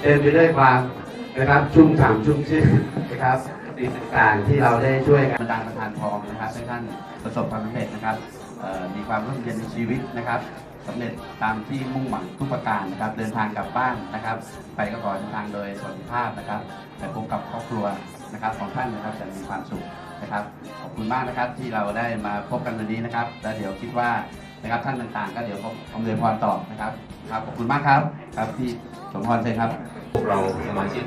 เต็มไปด้วยความนะครับชุ่มฉ่ำชุ่มชื่นนะครับสิ่งต่างๆที่เราได้ช่วยกันดาลประทานทองนะครับให้ท่านประสบความสำเร็จนะครับมีความร่มเย็นในชีวิตนะครับสำเร็จตามที่มุ่งหวังทุกประการนะครับ เดินทางกลับบ้านนะครับ ไปก็ขอเดินทางโดยสวัสดิภาพนะครับไปพบกับครอบครัวนะครับของท่านนะครับจะมีความสุขนะครับ ขอบคุณมากนะครับที่เราได้มาพบกันวันนี้นะครับ แล้วเดี๋ยวคิดว่า นะครับท่านต่างๆ ก็เดี๋ยวผมอำนวยพรต่อนะครับครับขอบคุณมากครับครับพี่สมพรเชิญครับ พวกเราสมาชิก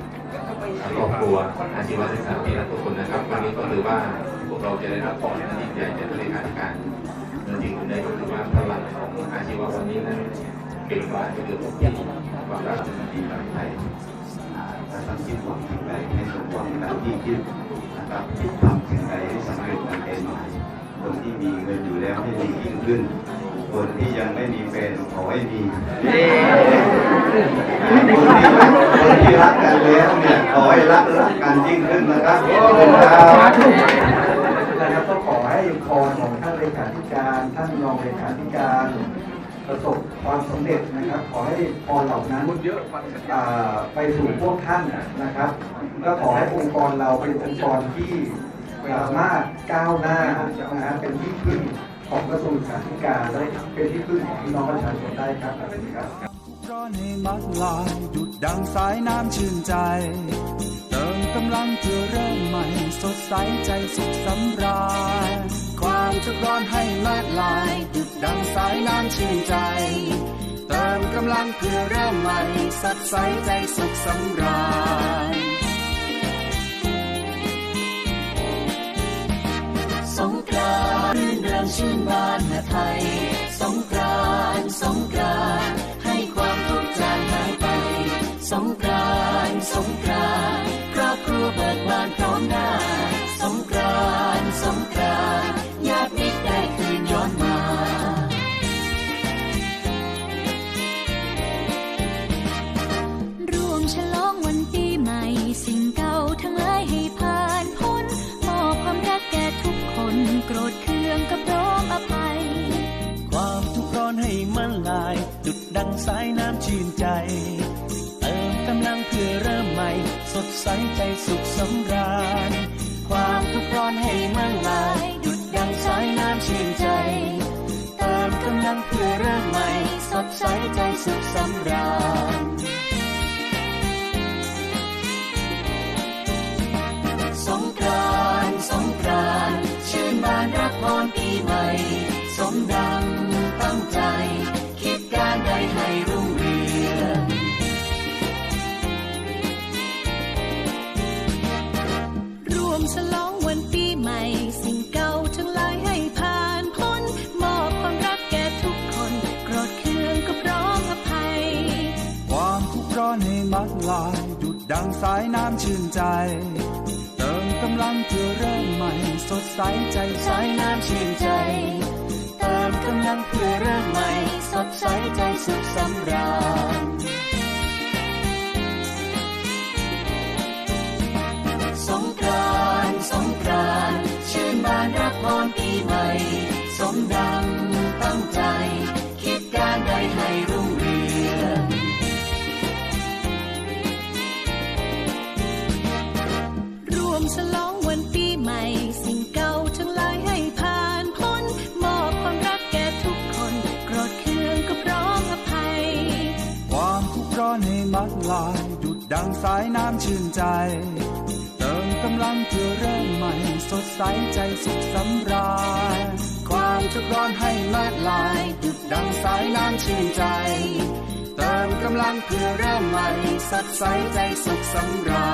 ครอบครัวอาชีวศึกษาปีละทุกคนนะครับวันนี้ก็ถือว่าพวกเราจะได้รับพรที่ใหญ่จากเลขาธิการเงจริงคุณได้ก็คือว่าพลังของอาชีวะวันนี้นั้นเก่งกว่าที่เกิดที่ความรักมันดีแบบไทยถ้าทำคิดหวังสิ่งใดให้สมหวังดังที่คิดนะครับคิดทำสิ่งใดให้สำเร็จดังใจหมายคนที่มีเงินอยู่แล้วให้มียิ่งขึ้น คนที่ยังไม่มีแฟนขอให้มีคนที่คนที่รักกันแล้วเนี่ยขอให้รักรักกันยิ่งขึ้นนะครับขอบคุณครับนะครับก็ขอให้พรของท่านเลขาธิการท่านรองเลขาธิการประสบความสำเร็จนะครับ ขอให้พรเหล่านั้นอ่าไปสู่พวกท่านนะครับ ก็ขอให้องค์กรเราเป็นองค์กรที่สามารถก้าวหน้านะฮะเป็นที่พึ่ง ของกระทรวงศึกษาธิการและเป็นที่พึ่งของพี่น้องประชาชนได้ครับขอบคุณครับร้อนให้มัดลายดุดดังสายน้ำชื่นใจ เติมกำลังเพื่อเริ่มใหม่ สดใสใจสุขสำราญความทุกข์ร้อนให้มัดลายดุดดังสายน้ำชื่นใจเติมกำลังเพื่อเริ่มใหม่สดใสใจสุขสำราญ ชื่นบานหาไทย สงกรานสงกรานให้ความทุกข์จางหายไป สงกรานสงกรานครอบครัวเบิกบานพร้อมหน้า สงกรานสงกรานญาติมิตรได้คืนย้อนมาร่วมฉลองวันปีใหม่ สิ่งเก่าทั้งหลายให้ผ่านพ้นมอบความรักแก่ทุกคนโกรธเคืองกับ สายน้ำชื่นใจ เติมกำลังเพื่อเริ่มใหม่ สดใสใจสุขสำราญ ความทุกข์ร้อนให้มันลาย ดุดดังสายน้ำชื่นใจ เติมกำลังเพื่อเริ่มใหม่ สดใสใจสุขสำราญ ฉลองวันปีใหม่ สิ่งเก่าทั้งหลายให้ผ่านพ้นมอบความรักแก่ทุกคนโกรธเคืองกับร้องอภัย ความทุกข์ร้อนให้มัดลายดุดดังสายน้ำชื่นใจ เติมกำลังเพื่อเริ่มใหม่ สดใสใจสายน้ำชื่นใจ เติมกำลังเพื่อเริ่มใหม่ สดใสใจสุขสำราญ รับพรปีใหม่ สมดังตั้งใจ คิดการใดให้รุ่งเรืองรวมฉลองวันปีใหม่ สิ่งเก่าทั้งหลายให้ผ่านพ้น มอบความรักแก่ทุกคนโกรธเคืองกับร้องอภัย ความทุกข์ร้อนให้มัดลายดุดดังสายน้ำชื่นใจำลังเพื่อเริ่มใหม่สดใสใจสุขสำราญความทุกร้อนให้มัดลายดุดดังสายน้ำชื่นใจ เติมกำลังเพื่อเริ่มใหม่สดใสใจสุขสำราญ